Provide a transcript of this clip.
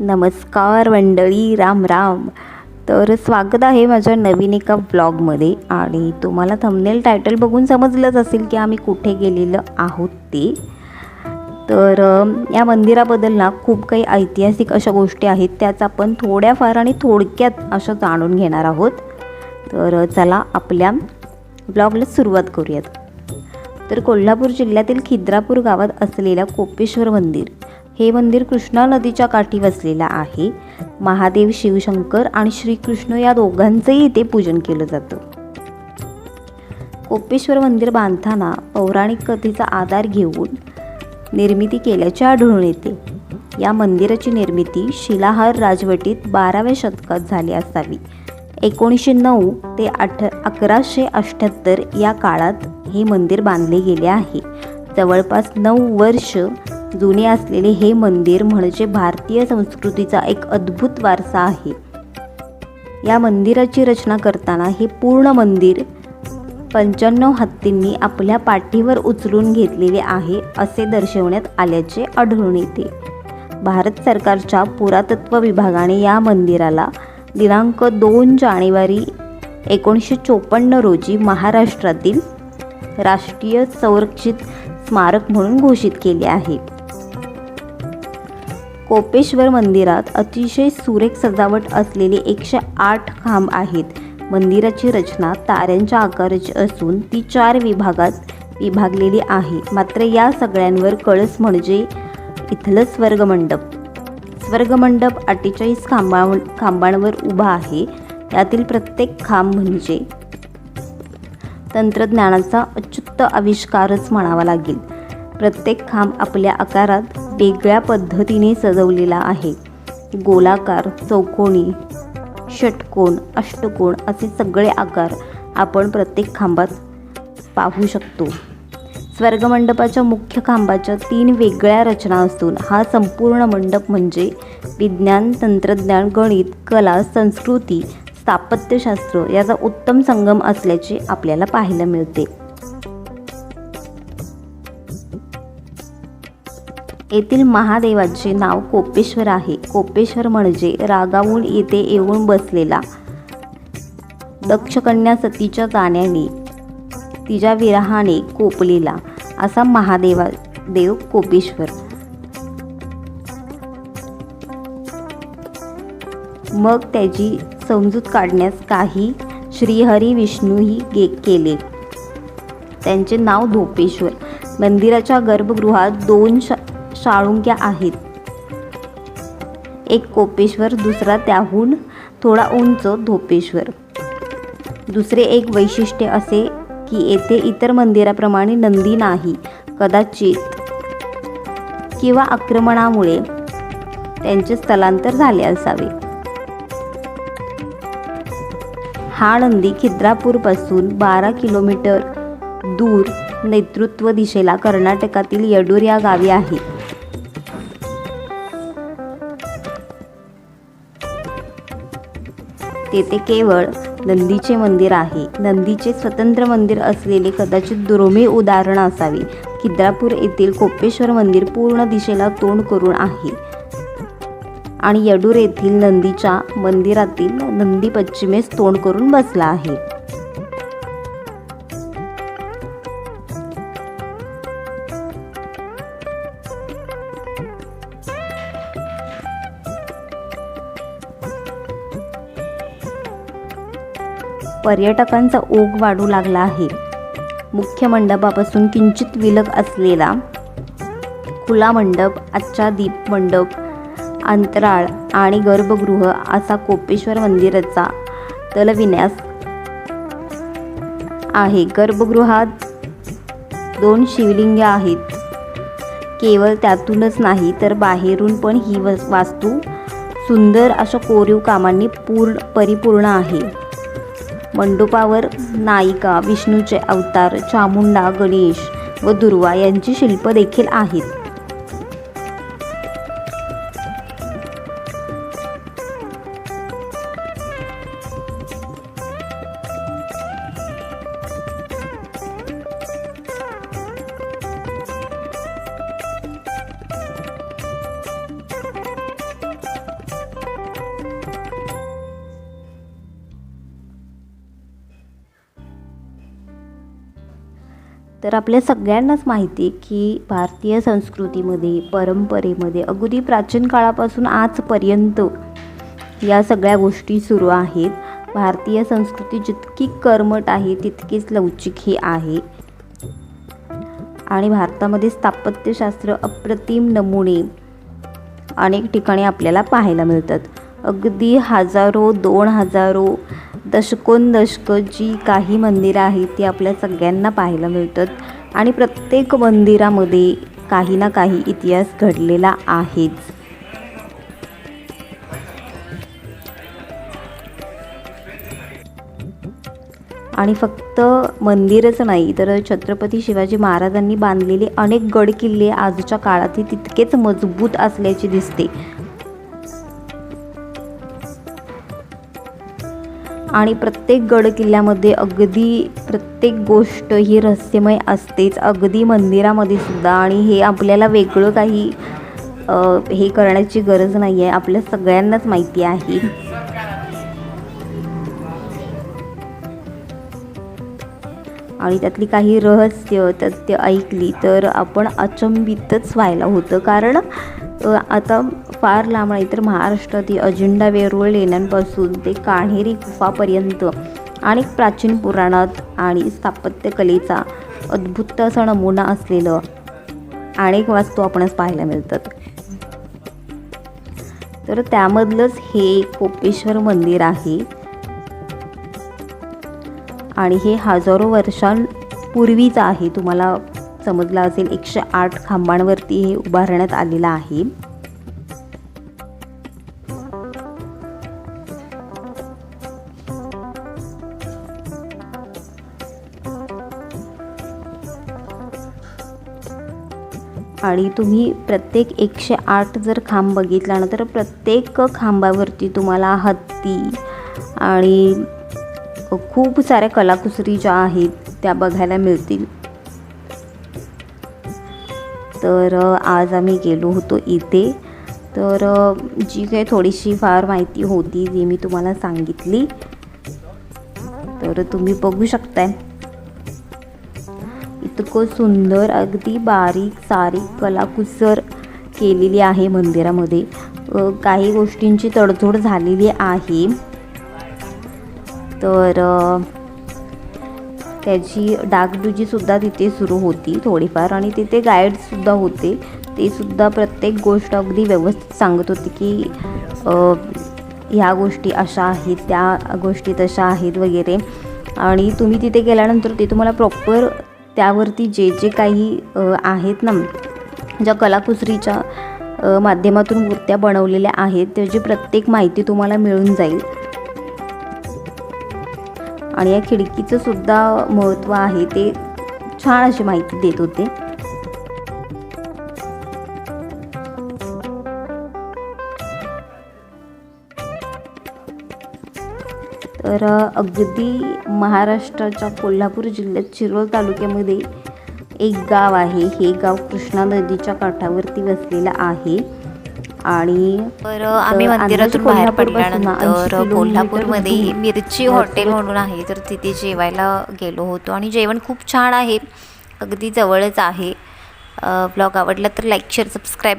नमस्कार मंडळी राम राम. तर स्वागत आहे माझ्या नवीन एका ब्लॉगमध्ये आणि तुम्हाला थंबनेल टायटल बघून समजलंच असेल की आम्ही कुठे गेलेलं आहोत ते. तर या मंदिराबद्दल ना खूप काही ऐतिहासिक अशा गोष्टी आहेत त्याच आपण थोड्याफार आणि थोडक्यात अशा जाणून घेणार आहोत. तर चला आपल्या ब्लॉगला सुरुवात करूयात. तर कोल्हापूर जिल्ह्यातील खिद्रापूर गावात असलेल्या कोपेश्वर मंदिर हे मंदिर कृष्णा नदीच्या काठी वसलेलं आहे. महादेव शिवशंकर आणि श्रीकृष्ण या दोघांचंही इथे पूजन केलं जातं. कोपेश्वर मंदिर बांधताना पौराणिक कथेचा आधार घेऊन निर्मिती केल्याचे आढळून येते. या मंदिराची निर्मिती शिलाहार राजवटीत बाराव्या शतकात झाली असावी. एकोणीसशे नऊ ते अठ अकराशे अठ्ठ्याहत्तर या काळात हे मंदिर बांधले गेले आहे. जवळपास नऊ वर्ष जुने असलेले हे मंदिर म्हणजे भारतीय संस्कृतीचा एक अद्भुत वारसा आहे. या मंदिराची रचना करताना हे पूर्ण मंदिर पंच्याण्णव हत्तींनी आपल्या पाठीवर उचलून घेतलेले आहे असे दर्शवण्यात आल्याचे आढळून येते. भारत सरकारच्या पुरातत्व विभागाने या मंदिराला दिनांक दोन जानेवारी एकोणीसशे चोपन्न रोजी महाराष्ट्रातील राष्ट्रीय संरक्षित स्मारक म्हणून घोषित केले आहे. कोपेश्वर मंदिरात अतिशय सुरेख सजावट असलेले एकशे आठ खांब आहेत. मंदिराची रचना ताऱ्यांच्या आकाराची असून ती चार विभागात विभागलेली आहे. मात्र या सगळ्यांवर कळस म्हणजे इथलं स्वर्गमंडप. स्वर्गमंडप अठ्ठेचाळीस खांबा खांबांवर उभा आहे. यातील प्रत्येक खांब म्हणजे तंत्रज्ञानाचा अच्युत आविष्कारच म्हणावा लागेल. प्रत्येक खांब आपल्या आकारात वेगळ्या पद्धतीने सजवलेला आहे. गोलाकार चौकोनी षटकोन अष्टकोन असे सगळे आकार आपण प्रत्येक खांबात पाहू शकतो. स्वर्गमंडपाच्या मुख्य खांबाच्या तीन वेगळ्या रचना असून हा संपूर्ण मंडप म्हणजे विज्ञान तंत्रज्ञान गणित कला संस्कृती स्थापत्यशास्त्र याचा उत्तम संगम असल्याचे आपल्याला पाहायला मिळते. येथील महादेवाचे नाव कोपेश्वर आहे. कोपेश्वर म्हणजे रागावून येथे येऊन बसलेला. दक्षकन्या सतीच्या जाण्याने तिच्या विरहाने कोपलेला असा महादेवा देव कोपेश्वर. मग त्याची समजूत काढण्यास काही श्रीहरी विष्णूही गे केले. त्यांचे नाव धोपेश्वर. मंदिराच्या गर्भगृहात दोन शा साळुंक्या आहेत. एक कोपेश्वर दुसरा त्याहून थोडा उंच धोपेश्वर. दुसरे एक वैशिष्ट्य असे की येथे इतर मंदिराप्रमाणे नंदी नाही. कदाचित किंवा आक्रमणामुळे त्यांचे स्थलांतर झाले असावे. हा नंदी खिद्रापूरपासून बारा किलोमीटर दूर नेतृत्व दिशेला कर्नाटकातील येडूर या गावी आहे. तेथे केवळ नंदीचे मंदिर आहे. नंदीचे स्वतंत्र मंदिर असलेले कदाचित दुर्मिळ उदाहरण असावे. खिद्रापूर येथील कोपेश्वर मंदिर पूर्ण दिशेला तोंड करून आहे. आणि यडूर येथील नंदीच्या मंदिरातील नंदी पश्चिमेस तोंड करून बसला आहे. पर्यटकांचा ओघ वाढू लागला आहे. मुख्य मंडपापासून किंचित विलग असलेला खुला मंडप आजच्या दीप मंडप अंतराळ आणि गर्भगृह असा कोपेश्वर मंदिराचा तलविन्यास आहे. गर्भगृहात दोन शिवलिंगे आहेत. केवळ त्यातूनच नाही तर बाहेरून पण ही वस- वास्तू सुंदर अशा कोरीव कामांनी पूर्ण परिपूर्ण आहे. मंडपावर नायिका विष्णूचे अवतार चामुंडा गणेश व दुर्वा यांची शिल्प देखील आहेत. तर आपल्या सगळ्यांनाच माहिती आहे की भारतीय संस्कृतीमध्ये परंपरेमध्ये अगदी प्राचीन काळापासून आजपर्यंत या सगळ्या गोष्टी सुरू आहेत. भारतीय संस्कृती जितकी कर्मट आहे तितकीच लवचिक ही आहे. आणि भारतामध्ये स्थापत्यशास्त्र अप्रतिम नमुने अनेक ठिकाणी आपल्याला पाहायला मिळतात. अगदी हजारो दोन हजारो दशकोन दशकं जी काही मंदिरं आहेत ती आपल्या सगळ्यांना पाहायला मिळतात. आणि प्रत्येक मंदिरामध्ये काही ना काही इतिहास घडलेला आहेच. आणि फक्त मंदिरच नाही तर छत्रपती शिवाजी महाराजांनी बांधलेले अनेक गड किल्ले आजच्या काळातही तितकेच मजबूत असल्याचे दिसते. आणि प्रत्येक गड किल्ल्यामध्ये अगदी प्रत्येक गोष्ट ही रहस्यमय असतेच. अगदी मंदिरामध्ये सुद्धा. आणि हे आपल्याला वेगळं काही हे करण्याची गरज नाही आहे आपल्या सगळ्यांनाच माहिती आहे. आणि त्यातली काही रहस्य तथ्य ऐकली तर आपण अचंबितच व्हायला होतं. कारण आता फार लांब नाही तर महाराष्ट्रातील अजिंठा वेरूळ लेण्यांपासून ते कान्हेरी गुफापर्यंत अनेक प्राचीन पुराणात आणि स्थापत्यकलेचा अद्भुत असा नमुना असलेलं अनेक वास्तू आपणच पाहायला मिळतात. तर त्यामधलंच हे कोपेश्वर मंदिर आहे. आणि हे हजारो वर्षांपूर्वीचं आहे तुम्हाला समजला असेल. एकशे आठ खांबांवरती हे उभारण्यात आलेलं आहे. आणि तुम्ही प्रत्येक एकशे आठ जर खांब बघितला ना तर प्रत्येक खांबावरती तुम्हाला हत्ती आणि खूप साऱ्या कलाकुसरी ज्या आहेत त्या बघायला मिळतील. तर आज आम्ही गेलो होतो इथे. तर जी काही थोडीशी फार माहिती होती जी मी तुम्हाला सांगितली तर तुम्ही बघू शकताय. इतकं सुंदर अगदी बारीक सारीक कलाकुसर केलेली आहे मंदिरामध्ये. काही गोष्टींची तडजोड झालेली आहे. तर त्याची डागडुजीसुद्धा तिथे सुरू होती थोडीफार आणि तिथे गाईडसुद्धा होते. ते सुद्धा प्रत्येक गोष्ट अगदी व्यवस्थित सांगत होते की ह्या गोष्टी अशा आहेत त्या गोष्टी तशा आहेत वगैरे. आणि तुम्ही तिथे गेल्यानंतर ते तुम्हाला प्रॉपर त्यावरती जे जे काही आहेत ना ज्या कलाकुसरीच्या माध्यमातून मूर्त्या बनवलेल्या आहेत त्याची प्रत्येक माहिती तुम्हाला मिळून जाईल. आणि या खिडकीचं सुद्धा महत्त्व आहे ते छान अशी माहिती देत होते. तर अगदी महाराष्ट्राच्या कोल्हापूर जिल्ह्यात शिरोळ तालुक्यामध्ये एक गाव आहे. हे गाव कृष्णा नदीच्या काठावरती वसलेलं आहे. आणि तर आम्ही मंदिरातून बाहेर पडल्यानंतर 80 किलोमीटर कोल्हापूरमध्ये मिरची हॉटेल म्हणून आहे तर तिथे जेवायला गेलो होतो आणि जेवण खूप छान आहे अगदी जवळच आहे. ब्लॉग आवडला तर लाईक शेअर सबस्क्राईब